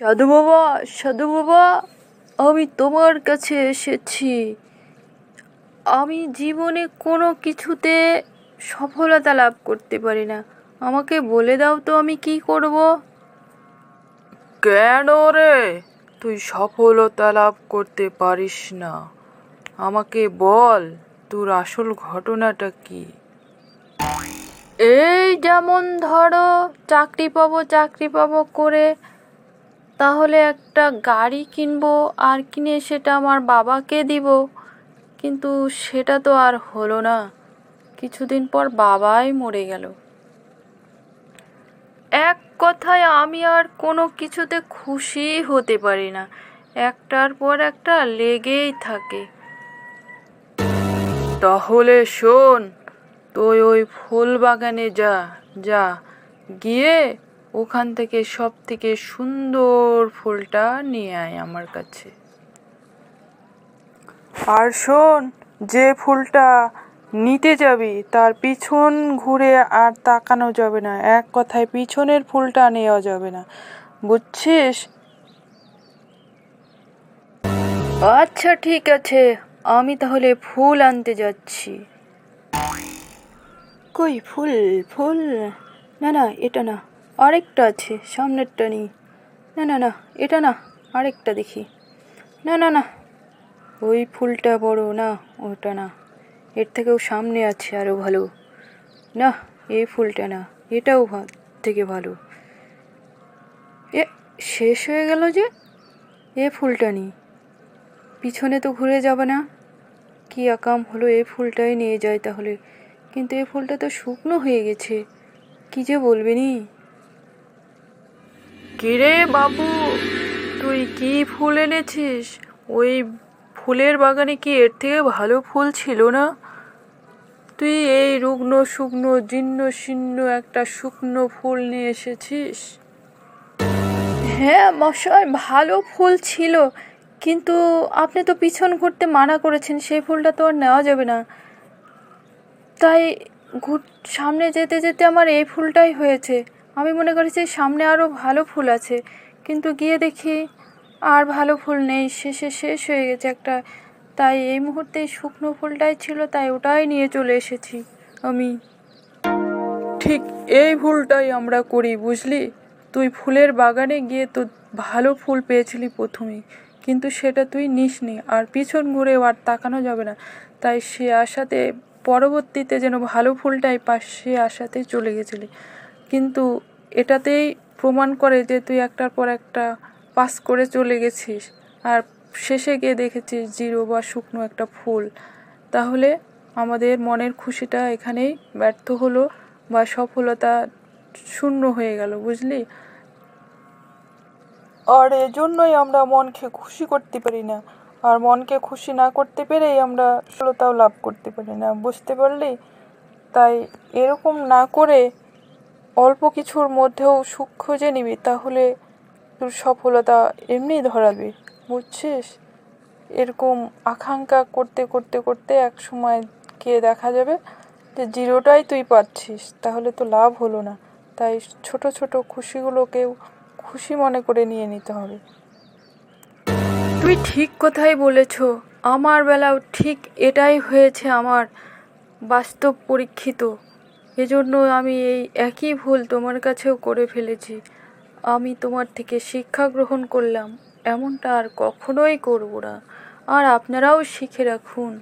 সাধু বাবা সাধু বাবা আমি তোমার কাছে এসেছি। আমি জীবনে কোনো কিছুতে সফলতা লাভ করতে পারি না। আমাকে বলে দাও তো আমি কি করব। কেন রে? তুই সফলতা লাভ করতে পারিস না। আমাকে বল তোর আসল ঘটনাটা কি? এই যেমন ধরো চাকরি পাবো চাকরি পাবো করে তাহলে একটা গাড়ি কিনবো আর কিনে সেটা আমার বাবাকে দিব। কিন্তু সেটা তো আর হলো না। কিছুদিন পর বাবাই মরে গেল। এক কথায় আমি আর কোনো কিছুতে খুশি হতে পারি না। একটার পর একটা লেগেই থাকে। তাহলে শোন, তুই ওই ফুল বাগানে যা যা, গিয়ে ওখান থেকে সব থেকে সুন্দর ফুলটা নিয়ে আয় আমার কাছে। আর শোন যে ফুলটা নিতে যাবি তার পিছন ঘুরে আর তাকানো যাবে না। এক কথায় পিছনের ফুলটা নেওয়া যাবে না। বুঝছিস? আচ্ছা ঠিক আছে। আমি তাহলে ফুল আনতে যাচ্ছি। কই ফুল ফুল? না না এটা না। আরেকটা আছে, সামনেরটা নেই। না না না, এটা না, আরেকটা দেখি। না না না, ওই ফুলটা বড়, না, ওটা না। এর থেকেও সামনে আছে আরও ভালো। না, এই ফুলটা না, এটাও থেকে ভালো। এ, শেষ হয়ে গেল যে? এ ফুলটা নেই। পিছনে তো ঘুরে যাবে না। কি আকাম হলো এই ফুলটাই নিয়ে যায় তাহলে। কিন্তু এই ফুলটা তো শুকনো হয়ে গেছে। কি যে বলবি নি? কিরে বাবু, তুই কি ফুল এনেছিস? ওই ফুলের বাগানে কি এর থেকে ভালো ফুল ছিল না? তুই এই রুগ্ন শুকনো জীর্ণ, শীর্ণ একটা শুকনো ফুল নিয়ে এসেছিস? হ্যাঁ মশাই, ভালো ফুল ছিল। কিন্তু আপনি তো পিছন ঘুরতে মানা করেছেন, সেই ফুলটা তো আর নেওয়া যাবে না। তাই ঘুর, সামনে যেতে যেতে আমার এই ফুলটাই হয়েছে। আমি মনে করেছি সামনে আরও ভালো ফুল আছে। কিন্তু গিয়ে দেখি আর ভালো ফুল নেই। শেষে শেষ হয়ে গেছে একটা। তাই এই মুহূর্তে শুকনো ফুলটাই ছিল, তাই ওটাই নিয়ে চলে এসেছি আমি। ঠিক এই ভুলটাই আমরা করি, বুঝলি? তুই ফুলের বাগানে গিয়ে তো ভালো ফুল পেয়েছিলি প্রথমেই কিন্তু সেটা তুই নিসনি, আর পিছন ঘুরে আর তাকানো যাবে না। তাই সে আশাতে, পরবর্তীতে যেন ভালো ফুলটাই পাস, সে আশাতেই চলে গেছিলি। কিন্তু এটাতেই প্রমাণ করে যে তুই একটার পর একটা পাস করে চলে গেছিস। আর শেষে গিয়ে দেখেছিস জিরো বা শুকনো একটা ফুল। তাহলে আমাদের মনের খুশিটা এখানেই ব্যর্থ হলো বা সফলতা শূন্য হয়ে গেল, বুঝলি? আর এজন্যই আমরা মনকে খুশি করতে পারি না। আর মনকে খুশি না করতে পেরেই আমরা সফলতাও লাভ করতে পারি না, বুঝতে পারলি? তাই এরকম না করে অল্প কিছুর মধ্যেও সুখ খুঁজে নিবি, তাহলে তোর সফলতা এমনি ধরাবে। বুঝছিস? এরকম আকাঙ্ক্ষা করতে করতে করতে এক সময় গিয়ে দেখা যাবে যে জিরোটাই তুই পাচ্ছিস, তাহলে তো লাভ হলো না। তাই ছোট ছোট খুশিগুলোকেও খুশি মনে করে নিয়ে নিতে হবে। তুই ঠিক কথাই বলেছ। আমার বেলাও ঠিক এটাই হয়েছে আমার বাস্তব পরীক্ষিত। এজন্য আমি এই একই ভুল তোমার কাছেও করে ফেলেছি। আমি তোমার থেকে শিক্ষা গ্রহণ করলাম, এমনটা আর কখনোই করব না। আর আপনারাও শিখে রাখুন।